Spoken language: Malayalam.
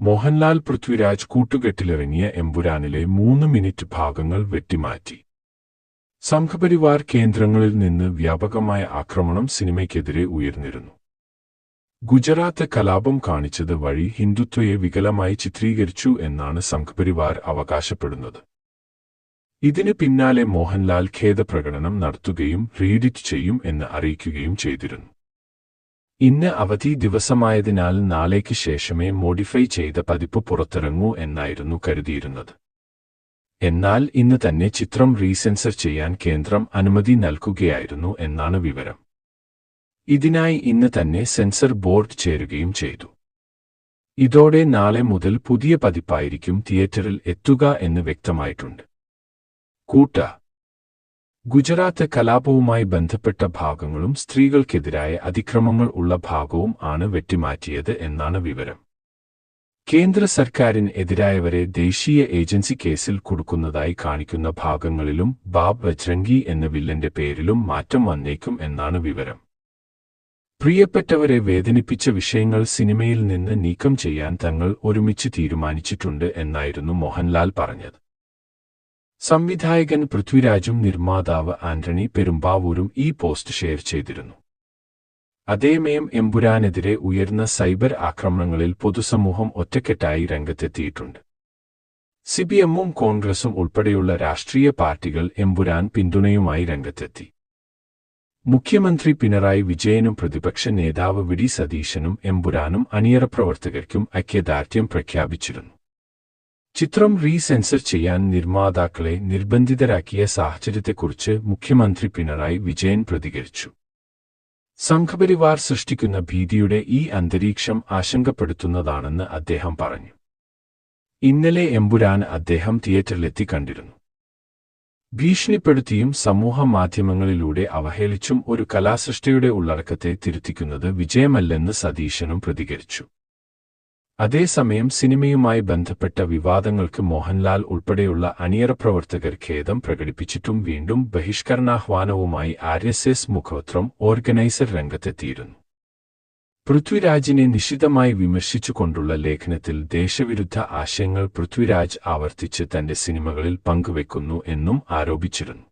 മോഹൻലാൽ പൃഥ്വിരാജ് കൂട്ടുകെട്ടിലിറങ്ങിയ എമ്പുരാനിലെ മൂന്ന് മിനിറ്റ് ഭാഗങ്ങൾ വെട്ടിമാറ്റി. സംഘപരിവാർ കേന്ദ്രങ്ങളിൽ നിന്ന് വ്യാപകമായ ആക്രമണം സിനിമയ്ക്കെതിരെ ഉയർന്നിരുന്നു. ഗുജറാത്ത് കലാപം കാണിച്ചത് വഴി ഹിന്ദുത്വയെ വികലമായി ചിത്രീകരിച്ചു എന്നാണ് സംഘപരിവാർ അവകാശപ്പെടുന്നത്. ഇതിന് പിന്നാലെ മോഹൻലാൽ ഖേദപ്രകടനം നടത്തുകയും റീഡിറ്റ് ചെയ്യും എന്ന് അറിയിക്കുകയും ചെയ്തിരുന്നു. ഇന്ന് അവധി ദിവസമായതിനാൽ നാളേക്ക് ശേഷമേ മോഡിഫൈ ചെയ്ത പതിപ്പ് പുറത്തിറങ്ങൂ എന്നായിരുന്നു കരുതിയിരുന്നത്. എന്നാൽ ഇന്ന് തന്നെ ചിത്രം റീസെൻസർ ചെയ്യാൻ കേന്ദ്രം അനുമതി നൽകുകയായിരുന്നു എന്നാണ് വിവരം. ഇതിനായി ഇന്ന് തന്നെ സെൻസർ ബോർഡ് ചേരുകയും ചെയ്തു. ഇതോടെ നാളെ മുതൽ പുതിയ പതിപ്പായിരിക്കും തിയേറ്ററിൽ എത്തുക എന്ന് വ്യക്തമായിട്ടുണ്ട്. കൂട്ട ഗുജറാത്ത് കലാപവുമായി ബന്ധപ്പെട്ട ഭാഗങ്ങളും സ്ത്രീകൾക്കെതിരായ അതിക്രമങ്ങൾ ഉള്ള ഭാഗവും ആണ് വെട്ടിമാറ്റിയത് എന്നാണ് വിവരം. കേന്ദ്ര സർക്കാരിന് എതിരായവരെ ദേശീയ ഏജൻസി കേസിൽ കൊടുക്കുന്നതായി കാണിക്കുന്ന ഭാഗങ്ങളിലും ബാബ് ബജ്രംഗി എന്ന വില്ലന്റെ പേരിലും മാറ്റം വന്നേക്കും എന്നാണ് വിവരം. പ്രിയപ്പെട്ടവരെ വേദനിപ്പിച്ച വിഷയങ്ങൾ സിനിമയിൽ നിന്ന് നീക്കം ചെയ്യാൻ തങ്ങൾ ഒരുമിച്ച് തീരുമാനിച്ചിട്ടുണ്ട് എന്നായിരുന്നു മോഹൻലാൽ പറഞ്ഞത്. സംവിധായകൻ പൃഥ്വിരാജും നിർമ്മാതാവ് ആന്റണി പെരുമ്പാവൂരും ഈ പോസ്റ്റ് ഷെയർ ചെയ്തിരുന്നു. അതേമയം എമ്പുരാനെതിരെ ഉയർന്ന സൈബർ ആക്രമണങ്ങളിൽ പൊതുസമൂഹം ഒറ്റക്കെട്ടായി രംഗത്തെത്തിയിട്ടുണ്ട്. സിപിഎമ്മും കോൺഗ്രസും ഉൾപ്പെടെയുള്ള രാഷ്ട്രീയ പാർട്ടികൾ എമ്പുരാൻ പിന്തുണയുമായി രംഗത്തെത്തി. മുഖ്യമന്ത്രി പിണറായി വിജയനും പ്രതിപക്ഷ നേതാവ് വി ഡി സതീശനും എമ്പുരാനും അണിയറ പ്രവർത്തകർക്കും ഐക്യദാർഢ്യം പ്രഖ്യാപിച്ചിരുന്നു. ചിത്രം റീസെൻസർ ചെയ്യാൻ നിർമ്മാതാക്കളെ നിർബന്ധിതരാക്കിയ സാഹചര്യത്തെക്കുറിച്ച് മുഖ്യമന്ത്രി പിണറായി വിജയൻ പ്രതികരിച്ചു. സംഘപരിവാർ സൃഷ്ടിക്കുന്ന ഭീതിയുടെ ഈ അന്തരീക്ഷം ആശങ്കപ്പെടുത്തുന്നതാണെന്ന് അദ്ദേഹം പറഞ്ഞു. ഇന്നലെ എമ്പുരാൻ അദ്ദേഹം തിയേറ്ററിലെത്തി കണ്ടിരുന്നു. ഭീഷണിപ്പെടുത്തിയും സമൂഹ മാധ്യമങ്ങളിലൂടെ അവഹേളിച്ചും ഒരു കലാസൃഷ്ടിയുടെ ഉള്ളടക്കത്തെ തിരുത്തിക്കുന്നത് വിജയമല്ലെന്ന് സതീശനും പ്രതികരിച്ചു. അതേസമയം സിനിമയുമായി ബന്ധപ്പെട്ട വിവാദങ്ങൾക്ക് മോഹൻലാൽ ഉൾപ്പെടെയുള്ള അണിയറ പ്രവർത്തകർ ഖേദം പ്രകടിപ്പിച്ചിട്ടും വീണ്ടും ബഹിഷ്കരണാഹ്വാനവുമായി ആർ എസ് എസ് മുഖപത്രം ഓർഗനൈസർ രംഗത്തെത്തിയിരുന്നു. പൃഥ്വിരാജിനെ നിശിതമായി വിമർശിച്ചുകൊണ്ടുള്ള ലേഖനത്തിൽ ദേശവിരുദ്ധ ആശയങ്ങൾ പൃഥ്വിരാജ് ആവർത്തിച്ച് തന്റെ സിനിമകളിൽ പങ്കുവെക്കുന്നു എന്നും ആരോപിച്ചിരുന്നു.